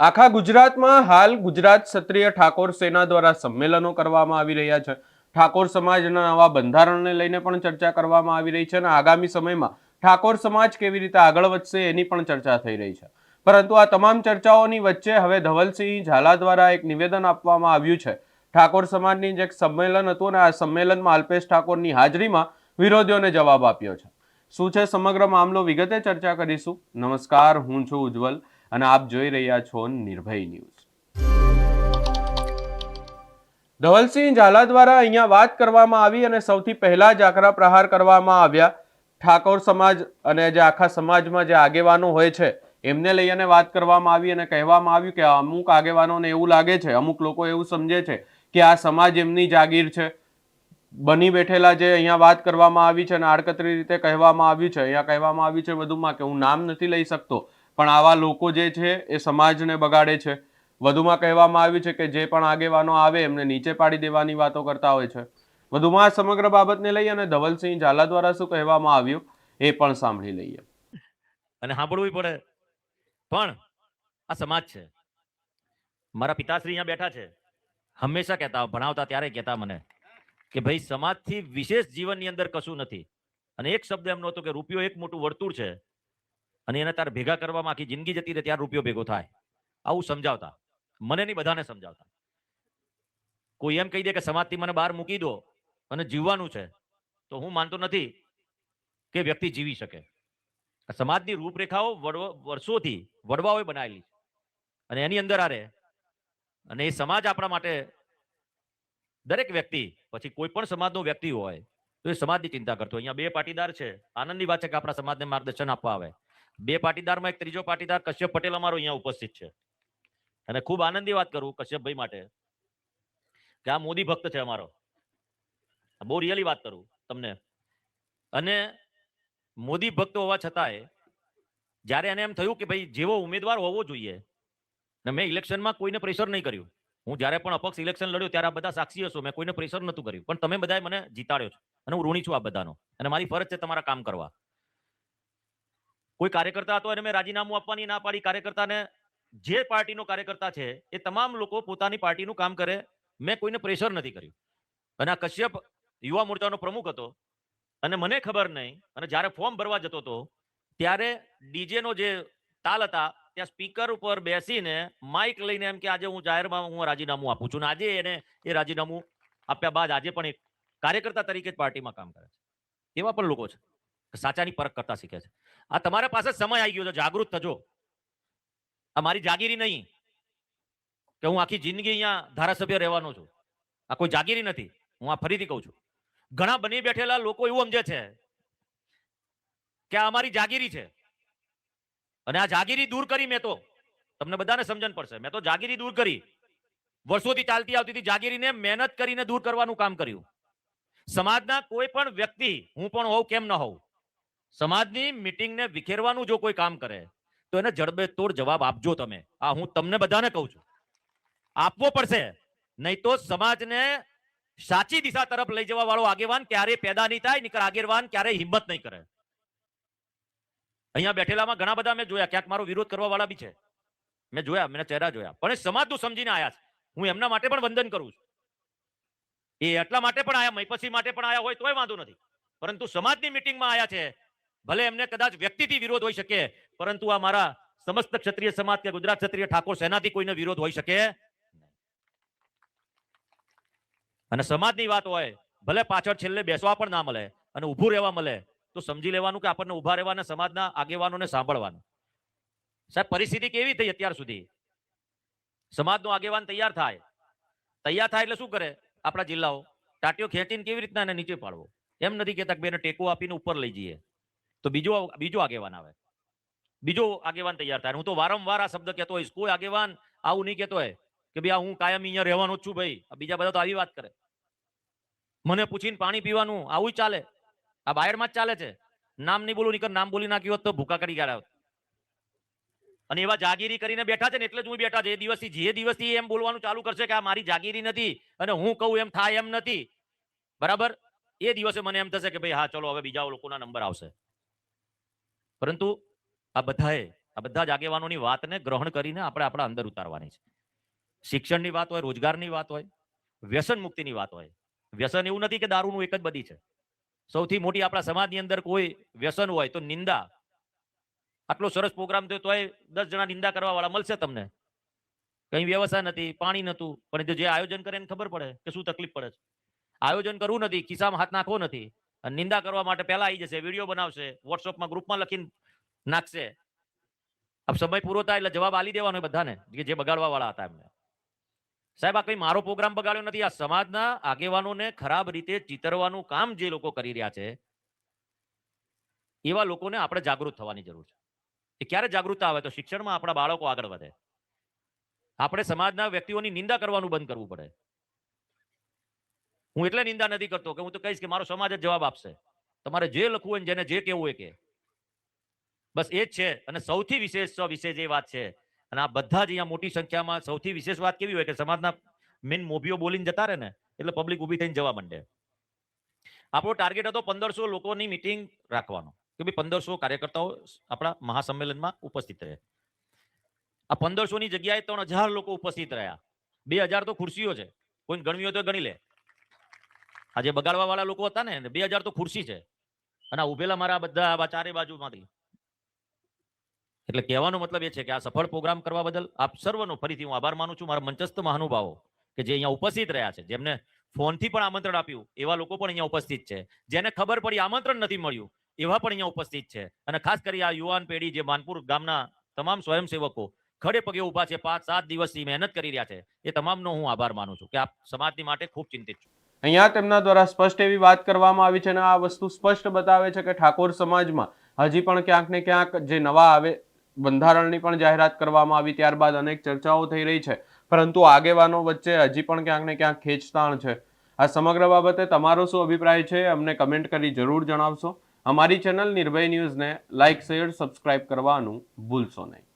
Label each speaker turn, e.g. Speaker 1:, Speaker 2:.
Speaker 1: આખા ગુજરાતમાં હાલ ગુજરાત ક્ષત્રિય ઠાકોર સેના દ્વારા સંમેલનો કરવામાં આવી રહ્યા છે. ઠાકોર સમાજના નવા બંધારણને લઈને પણ ચર્ચા કરવામાં આવી રહી છે અને આગામી સમયમાં ઠાકોર સમાજ કેવી રીતે આગળ વધશે એની પણ ચર્ચા થઈ રહી છે. પરંતુ આ તમામ ચર્ચાઓની વચ્ચે હવે ધવલસિંહ ઝાલા દ્વારા એક નિવેદન આપવામાં આવ્યું છે. ઠાકોર સમાજની જે સંમેલન હતું અને આ સંમેલનમાં અલ્પેશ ઠાકોરની હાજરીમાં વિરોધીઓને જવાબ આપ્યો છે. શું છે સમગ્ર મામલો વિગતે ચર્ચા કરીશું. નમસ્કાર, હું છું ઉજ્જવલ. અને આપ જોઈ રહ્યા છો નિર્ભય ન્યૂઝ. ધવલસિંહ ઝાલા દ્વારા અહીંયા વાત કરવામાં આવી અને સૌથી પહેલા જ આકરા પ્રહાર કરવામાં આવ્યા. ઠાકોર સમાજ અને જે આખા સમાજમાં જે આગેવાનો હોય છે, એમને લઈ અને વાત કરવામાં આવી અને કહેવામાં આવ્યું કે અમુક આગેવાનોને એવું લાગે છે, અમુક લોકો એવું સમજે છે કે આ સમાજ એમની જાગીર છે. બની બેઠેલા જે અહીંયા વાત કરવામાં આવી છે અને આડકતરી રીતે કહેવામાં આવ્યું છે, અહીંયા કહેવામાં આવ્યું છે વધુમાં કે હું નામ નથી લઈ શકતો. પણ આવા લોકો જે છે એ સમાજને બગાડે છે. વધુમાં કહેવામાં આવ્યું છે કે જે પણ આગેવાનો આવે એમને નીચે પાડી દેવાની વાતો કરતા હોય છે. વધુમાં આ સમગ્ર બાબતને લઈ અને ધવલસિંહ ઝાલા દ્વારા શું કહેવામાં આવ્યું એ પણ સાંભળી લઈએ.
Speaker 2: અને સાંભળવું પડે. પણ આ સમાજ છે. મારા પિતાશ્રી અહીંયા બેઠા છે. હંમેશા કહેતા, ભણાવતા ત્યારે કહેતા મને કે ભાઈ, સમાજથી વિશેષ જીવનની અંદર કશું નથી. અને એક શબ્દ એમનો હતો કે રૂપિયો એક મોટું વર્તુળ છે. અને એને તારે ભેગા કરવામાં આખી જિંદગી જતી રહે ત્યારે રૂપિયો ભેગો થાય. આવું સમજાવતા. મને નહીં, બધાને સમજાવતા. કોઈ એમ કહી દે કે સમાજથી મને બહાર મૂકી દો અને જીવવાનું છે, તો હું માનતો નથી કે વ્યક્તિ જીવી શકે. સમાજની રૂપરેખાઓ વર્ષોથી વડવાઓએ બનાવેલી અને એની અંદર આરે, અને એ સમાજ આપણા માટે દરેક વ્યક્તિ, પછી કોઈ પણ સમાજનો વ્યક્તિ હોય, તો એ સમાજની ચિંતા કરતો અહીંયા બે પાટીદાર છે. આનંદની વાત છે કે આપણા સમાજને માર્ગદર્શન આપવા આવે. બે પાટીદારમાં એક ત્રીજો પાટીદાર કશ્યપ પટેલ અમારો અહીંયા ઉપસ્થિત છે. અને ખૂબ આનંદની વાત કરું કશ્યપભાઈ માટે કે આ મોદી ભક્ત છે અમારો. બહુ રિયલી વાત કરું તમને. અને મોદી ભક્ત હોવા છતાંય જ્યારે એને એમ થયું કે ભાઈ જેવો ઉમેદવાર હોવો જોઈએ, ને મેં ઇલેક્શનમાં કોઈને પ્રેશર નહીં કર્યું. હું જ્યારે પણ અપક્ષ ઇલેક્શન લડ્યું ત્યારે આ બધા સાક્ષી હશો, મેં કોઈને પ્રેશર નહોતું કર્યું. પણ તમે બધાએ મને જીતાડ્યો છો. અને હું ઋણી છું આ બધાનો. અને મારી ફરજ છે તમારા કામ કરવા. કોઈ કાર્યકર્તા હતો એને મેં રાજીનામું આપવાની ના પાડી. કાર્યકર્તાને જે પાર્ટીનો કાર્યકર્તા છે, એ તમામ લોકો પોતાની પાર્ટીનું કામ કરે. મેં કોઈને પ્રેશર નથી કર્યું. અને આ કશ્યપ યુવા મોરચાનો પ્રમુખ હતો અને મને ખબર નહીં, અને જ્યારે ફોર્મ ભરવા જતો હતો, ત્યારે ડીજેનો જે તાલ હતા, ત્યાં સ્પીકર ઉપર બેસીને માઇક લઈને એમ કે આજે હું જાહેરમાં હું રાજીનામું આપું છું. આજે એને એ રાજીનામું આપ્યા બાદ આજે પણ એક કાર્યકર્તા તરીકે જ પાર્ટીમાં કામ કરે છે. એવા પણ લોકો છે. સાચાની પરખ કરતા શીખે છે. આ તમારા પાસે સમય આવી ગયો છે, જાગૃત થજો. આ મારી જાગીરી નહીં કે હું આખી જિંદગી અહીંયા ધારાસભ્ય રહેવાનો છું. આ કોઈ જાગીરી નથી, હું આ ફરીથી કહું છું. ઘણા બની બેઠેલા લોકો એવું સમજે છે કે આ અમારી જાગીરી છે. અને આ જાગીરી દૂર કરી મેં તો. તમને બધાને સમજણ પડશે. મેં તો જાગીરી દૂર કરી. વર્ષોથી ચાલતી આવતી હતી જાગીરીને મહેનત કરીને દૂર કરવાનું કામ કર્યું. સમાજના કોઈ પણ વ્યક્તિ, હું પણ હોઉં કેમ ન હોઉં સમાજની મિટિંગને વિખેરવાનું જો કોઈ કામ કરે, તો એને જડબે જવાબ આપજો તમે. આ હું તમને બધાને કહું છું. આપવો પડશે, નહીં તો સમાજને સાચી દિશા તરફ લઈ જવા વાળો આગેવાન ક્યારે પેદા નહીં થાય નહીતર આગેવાન ક્યારે હિંમત નહીં કરે. અહીંયા બેઠેલામાં ઘણા બધા મેં જોયા, ક્યાંક મારો વિરોધ કરવા વાળા બી છે. મેં જોયા, મેં ચહેરા જોયા. પણ એ સમાજનું સમજીને આયા છે. હું એમના માટે પણ વંદન કરું છું. એ એટલા માટે પણ આયા મૈપસી માટે પણ આયા હોય તોય વાંધો નથી. પરંતુ સમાજની મિટિંગમાં આયા છે ભલે એમને કદાચ વ્યક્તિથી વિરોધ હોઈ શકે, પરંતુ આ મારા સમસ્ત ક્ષત્રિય સમાજ કે ગુજરાત ક્ષત્રિય ઠાકોર સેનાથી કોઈને વિરોધ હોઈ શકે. અને સમાજની વાત હોય, ભલે પાછળ છેલ્લે બેસવા પણ ના મળે અને ઊભું રહેવા મળે, તો સમજી લેવાનું કે આપણને ઊભા રહેવાના સમાજના આગેવાનોને સાંભળવાનું. સાહેબ, પરિસ્થિતિ કેવી થઈ અત્યાર સુધી? સમાજનો આગેવાન તૈયાર થાય. તૈયાર થાય એટલે શું કરે? આપણા જિલ્લાઓ. ટાટીઓ ખેંચીને કેવી રીતના એને નીચે પાડવો? એમ નથી કહેતા કે બેને ટેકો આપીને ઉપર લઈ જઈએ. તો બીજો બીજો આગેવાન આવે. બીજો આગેવાન તૈયાર થાય. હું તો વારંવાર આ શબ્દ કહેતો હોઈશ, કોઈ આગેવાન આવું નહીં કહેતો હોય કે ભાઈ હું કાયમ અહીંયા રહેવાનો જ છું ભાઈ. બીજા બધા તો આવી વાત કરે. મને પૂછીને પાણી પીવાનું આવું ચાલે. આ બાયરમાં જ ચાલે છે. નામ નહીં બોલું નીકળ નામ બોલી નાખ્યું હોત તો ભૂકા કરી ગયા અને એવા જાગીરી કરીને બેઠા છે ને એટલે જ હું બેઠા છે. એ દિવસથી, જે દિવસથી એમ બોલવાનું ચાલુ કરશે કે આ મારી જાગીરી નથી અને હું કહું એમ થાય એમ નથી. બરાબર? એ દિવસે મને એમ થશે કે ભાઈ હા, ચલો, હવે બીજા લોકોના નંબર આવશે. પરંતુ આ બધાએ, આ બધા જ આગેવાનોની વાતને ગ્રહણ કરીને આપણે આપણા અંદર ઉતારવાની છે. શિક્ષણની વાત હોય, રોજગારની વાત હોય, વ્યસન મુક્તિની વાત હોય. વ્યસન એવું નથી કે દારૂનું એક જ બધી છે. સૌથી મોટી આપણા સમાજની અંદર કોઈ વ્યસન હોય તો નિંદા. આટલો સરસ પ્રોગ્રામ થયો તોય દસ જણા નિંદા કરવા વાળા મળશે તમને. કઈ વ્યવસ્થા નથી, પાણી નતું પણ જે આયોજન કરે એને ખબર પડે કે શું તકલીફ પડે છે. આયોજન કરવું નથી, ખિસ્સામાં હાથ નાખવો નથી. નિંદા કરવા માટે પહેલા આવી જશે, વીડિયો બનાવશે વોટ્સઅપમાં ગ્રુપમાં લખીને નાખશે. अब સમય પૂરો થાય એટલે જવાબ આલી દેવાનો બધાને જે બગાડવા વાળા હતા એમને. સાહેબ, આ કઈ મારો પ્રોગ્રામ બગાડ્યો નથી? આ સમાજના આગેવાનોને ખરાબ રીતે ચિતરવાનું કામ જે લોકો કરી રહ્યા છે, એવા લોકોને આપણે જાગૃત થવાની જરૂર છે. એ ક્યારે જાગૃતતા આવે? તો શિક્ષણમાં આપણા બાળકો આગળ વધે. આપણે સમાજના વ્યક્તિઓની નિંદા કરવાનું બંધ કરવું પડે. હું એટલે નિંદા નથી કરતો કે હું તો કહીશ કે મારો સમાજ જ જવાબ આપશે. તમારે જે લખવું હોય જેને જે કહેવું હોય કે. બસ એ જ છે. અને સૌથી વિશેષ વિશેષ એ વાત છે. અને આ બધા જ અહીંયા મોટી સંખ્યામાં સૌથી વિશેષ વાત કેવી હોય કે સમાજના મેન મોભીઓ બોલીને જતા રહે ને, એટલે પબ્લિક ઊભી થઈને જવા માંડે. આપણો ટાર્ગેટ હતો પંદરસો લોકોની મિટિંગ રાખવાનો. કે ભાઈ પંદરસો કાર્યકર્તાઓ આપણા મહાસંમેલનમાં ઉપસ્થિત રહે. આ પંદરસો ની જગ્યાએ ત્રણ હજાર લોકો ઉપસ્થિત રહ્યા. બે હજાર તો ખુરશીઓ છે. કોઈ ગણવી હોય તો ગણી લે. આ જે બગાડવા વાળા લોકો હતા ને, બે હજાર તો ખુરશી છે. અને ઉભેલા મારા બધા ચારે બાજુમાંથી. એટલે કહેવાનો મતલબ એ છે કે આ સફળ પ્રોગ્રામ કરવા બદલ આપ સર્વનો ફરીથી હું આભાર માનું છું. મારા મંચસ્થ મહાનુભાવો કે જે અહીંયા ઉપસ્થિત રહ્યા છે, જેમને ફોનથી પણ આમંત્રણ આપ્યું, એવા લોકો પણ અહીંયા ઉપસ્થિત છે. જેને ખબર પડી આમંત્રણ નથી મળ્યું, એવા પણ અહીંયા ઉપસ્થિત છે. અને ખાસ કરી આ યુવાન પેઢી જે માનપુર ગામના તમામ સ્વયંસેવકો, ખડે પગે ઊભા છે, પાંચ, સાત દિવસથી મહેનત કરી રહ્યા છે, એ તમામનો હું આભાર માનું છું કે આપ સમાજની માટે ખૂબ ચિંતિત છું.
Speaker 1: અહીંયા તેમના દ્વારા સ્પષ્ટ એવી વાત કરવામાં આવી છે અને આ વસ્તુ સ્પષ્ટ બતાવે છે કે ઠાકોર સમાજમાં હજી પણ ક્યાંક ને ક્યાંક જે નવા આવે, બંધારણની પણ જાહેરાત કરવામાં આવી ત્યારબાદ અનેક ચર્ચાઓ થઈ રહી છે. પરંતુ આગેવાનો વચ્ચે હજી પણ ક્યાંક ને ક્યાંક ખેંચતાણ છે. આ સમગ્ર બાબતે તમારો શું અભિપ્રાય છે અમને કમેન્ટ કરી જરૂર જણાવશો. અમારી ચેનલ નિર્ભય ન્યૂઝને લાઇક શેર, સબસ્ક્રાઇબ કરવાનું ભૂલશો નહીં.